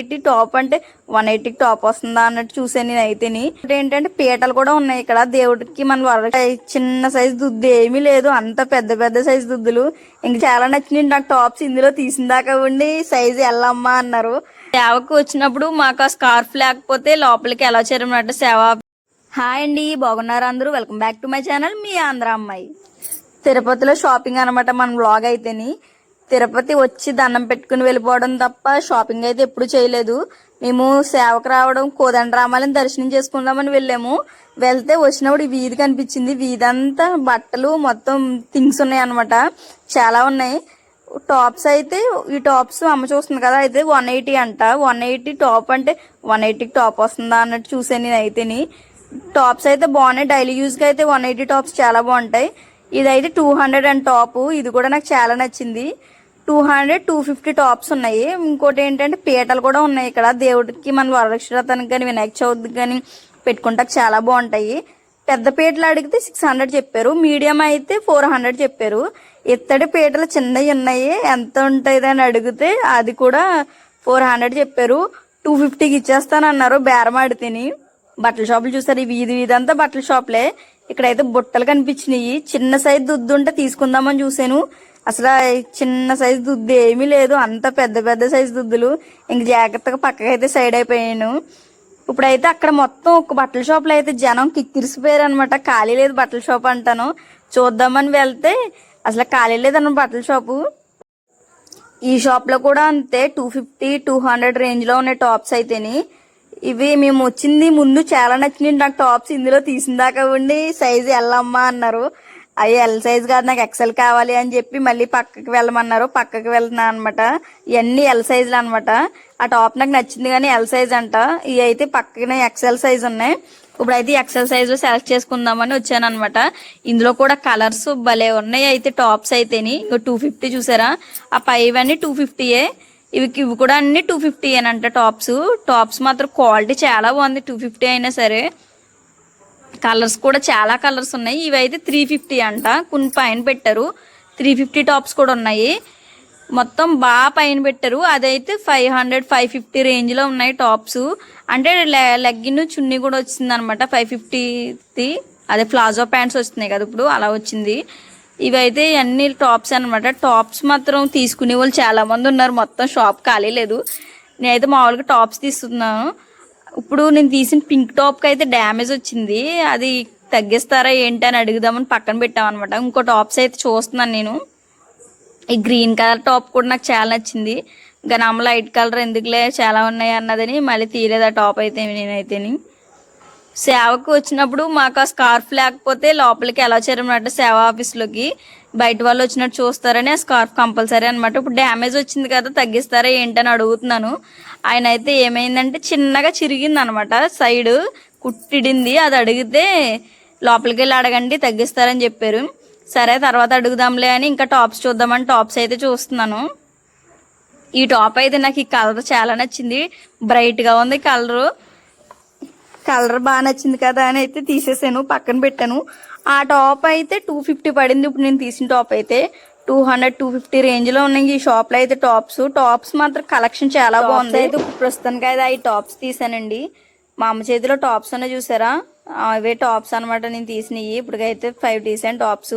Eighty top అంటే one ఎయిటీకి top వస్తుందా అన్నట్టు చూసాను నేను అయితేని ఏంటంటే పీటలు కూడా ఉన్నాయి ఇక్కడ. దేవుడికి మన వర చిన్న సైజ్ దుద్దు ఏమీ లేదు. అంత పెద్ద పెద్ద సైజ్ దుద్దులు. ఇంక చాలా నచ్చినాయి. నాకు టాప్స్ ఇందులో తీసిన దాకా ఉండి సైజ్ ఎల్లమ్మా అన్నారు. సేవకు వచ్చినప్పుడు మాకు ఆ స్కార్ఫ్ లేకపోతే లోపలికి ఎలా చేరమన్నట్టు సేవ. హాయ్ అండి. బాగున్నారు అందరూ? Welcome back to my channel మీ ఆంధ్ర అమ్మాయి. తిరుపతిలో షాపింగ్ అనమాట మన బ్లాగ్ అయితేని. తిరుపతి వచ్చి దండం పెట్టుకుని వెళ్ళిపోవడం తప్ప షాపింగ్ అయితే ఎప్పుడు చేయలేదు. మేము సేవకు రావడం కోదండరామాలని దర్శనం చేసుకుందామని వెళ్ళాము. వెళ్తే వచ్చినప్పుడు ఈ వీధి కనిపించింది. వీధి అంతా బట్టలు మొత్తం థింగ్స్ ఉన్నాయి అనమాట చాలా ఉన్నాయి. టాప్స్ అయితే ఈ టాప్స్ అమ్మ చూస్తుంది కదా అయితే వన్ ఎయిటీ అంట. వన్ ఎయిటీ టాప్ అంటే వన్ ఎయిటీకి టాప్ వస్తుందా అన్నట్టు చూసాను నేను అయితేని. టాప్స్ అయితే బాగున్నాయి. డైలీ యూస్కి అయితే వన్ ఎయిటీ టాప్స్ చాలా బాగుంటాయి. ఇదైతే టూ హండ్రెడ్ అండ్ టాప్. ఇది కూడా నాకు చాలా నచ్చింది. Two hundred two fifty tops ఉన్నాయి. ఇంకోటి ఏంటంటే పీటలు కూడా ఉన్నాయి ఇక్కడ. దేవుడికి మన వరలక్ష్మీరథానికి కానీ వినాయక చవితికి కానీ పెట్టుకుంటా చాలా బాగుంటాయి. పెద్ద పీటలు అడిగితే సిక్స్ హండ్రెడ్ చెప్పారు. మీడియం అయితే ఫోర్ హండ్రెడ్ చెప్పారు. ఇత్తడి పీటలు చిన్నవి ఉన్నాయి. ఎంత ఉంటుంది అని అడిగితే అది కూడా ఫోర్ హండ్రెడ్ చెప్పారు. టూ ఫిఫ్టీకి ఇచ్చేస్తానన్నారు. బేరం ఆడితేని. బట్టల షాపులు చూసారు. ఈ వీధి వీధి అంతా బట్టల షాపులే. ఇక్కడైతే బుట్టలు కనిపించినాయి. చిన్న సైజ్ దుద్దు ఉంటే తీసుకుందామని చూసాను. అసలు చిన్న సైజు దుద్దు ఏమీ లేదు. అంత పెద్ద పెద్ద సైజు దుద్దులు. ఇంక జాగ్రత్తగా పక్కకైతే సైడ్ అయిపోయాను. ఇప్పుడైతే అక్కడ మొత్తం ఒక బట్టల షాప్లో అయితే జనం కిక్కిరిసిపోయారు అనమాట ఖాళీ లేదు బట్టల షాప్ అంటాను. చూద్దామని వెళ్తే అసలు ఖాళీ లేదన్న బట్టల షాపు. ఈ షాప్లో కూడా అంతే టూ ఫిఫ్టీ టూ హండ్రెడ్ రేంజ్లో ఉన్నాయి టాప్స్ అయితేని. ఇవి మేము వచ్చింది ముందు చాలా నచ్చినాయి. నాకు టాప్స్ ఇందులో తీసిన దాకా ఉండి సైజు ఎల్లమ్మా అన్నారు. అవి ఎల్ సైజ్ కాదు నాకు ఎక్సెల్ కావాలి అని చెప్పి మళ్ళీ పక్కకి వెళ్ళమన్నారు. పక్కకి వెళ్తున్నా అనమాట ఇవన్నీ ఎల్ సైజులు అనమాట ఆ టాప్ నాకు నచ్చింది కానీ ఎల్ సైజ్ అంట. ఇవి అయితే పక్కనే ఎక్సెల్ సైజ్ ఉన్నాయి. ఇప్పుడైతే ఎక్సెల్ సైజ్లో సెలెక్ట్ చేసుకుందామని వచ్చాను అనమాట ఇందులో కూడా కలర్స్ భలే ఉన్నాయి. అయితే టాప్స్ అయితేని. ఇంకో టూ ఫిఫ్టీ చూసారా? ఆ పైవన్నీ టూ ఫిఫ్టీయే ఇవి ఇవి కూడా అన్ని టూ ఫిఫ్టీ అంట టాప్స్ టాప్స్ మాత్రం క్వాలిటీ చాలా బాగుంది. టూ ఫిఫ్టీ అయినా సరే. కలర్స్ కూడా చాలా కలర్స్ ఉన్నాయి. ఇవి అయితే త్రీ ఫిఫ్టీ అంట. కొన్ని పైన పెట్టారు. త్రీ ఫిఫ్టీ టాప్స్ కూడా ఉన్నాయి. మొత్తం బాగా పైన పెట్టారు. అదైతే ఫైవ్ హండ్రెడ్ ఫైవ్ ఫిఫ్టీ రేంజ్లో ఉన్నాయి టాప్స్. అంటే లెగ్గిన్ చున్నీ కూడా వచ్చింది అనమాట ఫైవ్ ఫిఫ్టీది అదే ప్లాజో ప్యాంట్స్ వస్తున్నాయి కదా ఇప్పుడు. అలా వచ్చింది. ఇవైతే అన్ని టాప్స్ అనమాట. టాప్స్ మాత్రం తీసుకునే వాళ్ళు చాలామంది ఉన్నారు. మొత్తం షాప్ ఖాళీ లేదు. నేనైతే మామూలుగా టాప్స్ తీస్తున్నాను. ఇప్పుడు నేను తీసిన పింక్ టాప్కి అయితే డ్యామేజ్ వచ్చింది. అది తగ్గిస్తారా ఏంటి అని అడుగుదామని పక్కన పెట్టామన్నమాట ఇంకో టాప్స్ అయితే చూస్తున్నాను నేను. ఈ గ్రీన్ కలర్ టాప్ కూడా నాకు చాలా నచ్చింది. ఇంకా నమ్మ లైట్ కలర్ ఎందుకులే చాలా ఉన్నాయి అన్నదని మళ్ళీ తీయలేదు ఆ టాప్ అయితే నేనైతేని. సేవకు వచ్చినప్పుడు మాకు ఆ స్కార్ఫ్ లేకపోతే లోపలికి ఎలా చేరమన్నట్టు సేవ ఆఫీస్లోకి బయట వాళ్ళు వచ్చినట్టు చూస్తారని ఆ స్కార్ఫ్ కంపల్సరీ అనమాట ఇప్పుడు డ్యామేజ్ వచ్చింది కదా తగ్గిస్తారా ఏంటని అడుగుతున్నాను. ఆయన అయితే ఏమైందంటే చిన్నగా చిరిగింది అనమాట సైడ్ కుట్టిడింది. అది అడిగితే లోపలికి వెళ్ళి అడగండి తగ్గిస్తారని చెప్పారు. సరే తర్వాత అడుగుదాంలే అని ఇంకా టాప్స్ చూద్దామని టాప్స్ అయితే చూస్తున్నాను. ఈ టాప్ అయితే నాకు ఈ కలర్ చాలా నచ్చింది. బ్రైట్గా ఉంది కలరు. కలర్ బాగా నచ్చింది కదా అని అయితే తీసేసాను పక్కన పెట్టాను. ఆ టాప్ అయితే టూ ఫిఫ్టీ పడింది. ఇప్పుడు నేను తీసిన టాప్ అయితే టూ హండ్రెడ్ టూ ఫిఫ్టీ రేంజ్లో ఉన్నాయి ఈ షాప్లో అయితే టాప్స్. టాప్స్ మాత్రం కలెక్షన్ చాలా బాగుంది. అయితే ప్రస్తుతానికి అయితే ఈ టాప్స్ తీసానండి. మా అమ్మ చేతిలో టాప్స్ ఉన్నాయి చూసారా? అవే టాప్స్ అనమాట నేను తీసినవి. ఇప్పటికైతే ఫైవ్ తీసాను టాప్స్.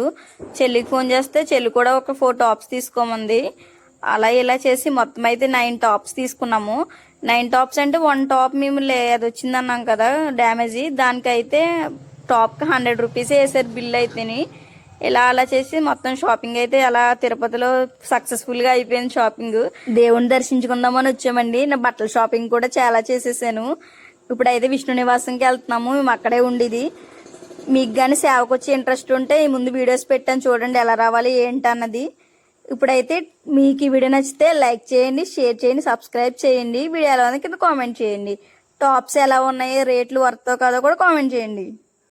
చెల్లికి ఫోన్ చేస్తే చెల్లి కూడా ఒక ఫోర్ టాప్స్ తీసుకోమంది. అలా ఇలా చేసి మొత్తం అయితే నైన్ టాప్స్ తీసుకున్నాము. నైన్ టాప్స్ అంటే వన్ టాప్ మేము లే అది వచ్చింది అన్నాం కదా డ్యామేజ్. దానికైతే టాప్కి హండ్రెడ్ రూపీస్ వేసారు బిల్ అయితేని. ఇలా అలా చేసి మొత్తం షాపింగ్ అయితే అలా తిరుపతిలో సక్సెస్ఫుల్గా అయిపోయింది షాపింగ్. దేవుణ్ణి దర్శించుకుందామని వచ్చామండి. నా బట్టల షాపింగ్ కూడా చాలా చేసేసాను. ఇప్పుడైతే విష్ణు నివాసంకి వెళ్తున్నాము. మేము అక్కడే ఉండేది. మీకు కానీ సేవకు వచ్చే ఇంట్రెస్ట్ ఉంటే ఈ ముందు వీడియోస్ పెట్టాను. చూడండి ఎలా రావాలి ఏంటి అన్నది ఇప్పుడైతే మీకు ఈ వీడియో నచ్చితే లైక్ చేయండి షేర్ చేయండి సబ్స్క్రైబ్ చేయండి. వీడియో ఎలా ఉంది కింద కామెంట్ చేయండి. టాప్స్ ఎలా ఉన్నాయి రేట్లు వర్తో కాదో కూడా కామెంట్ చేయండి.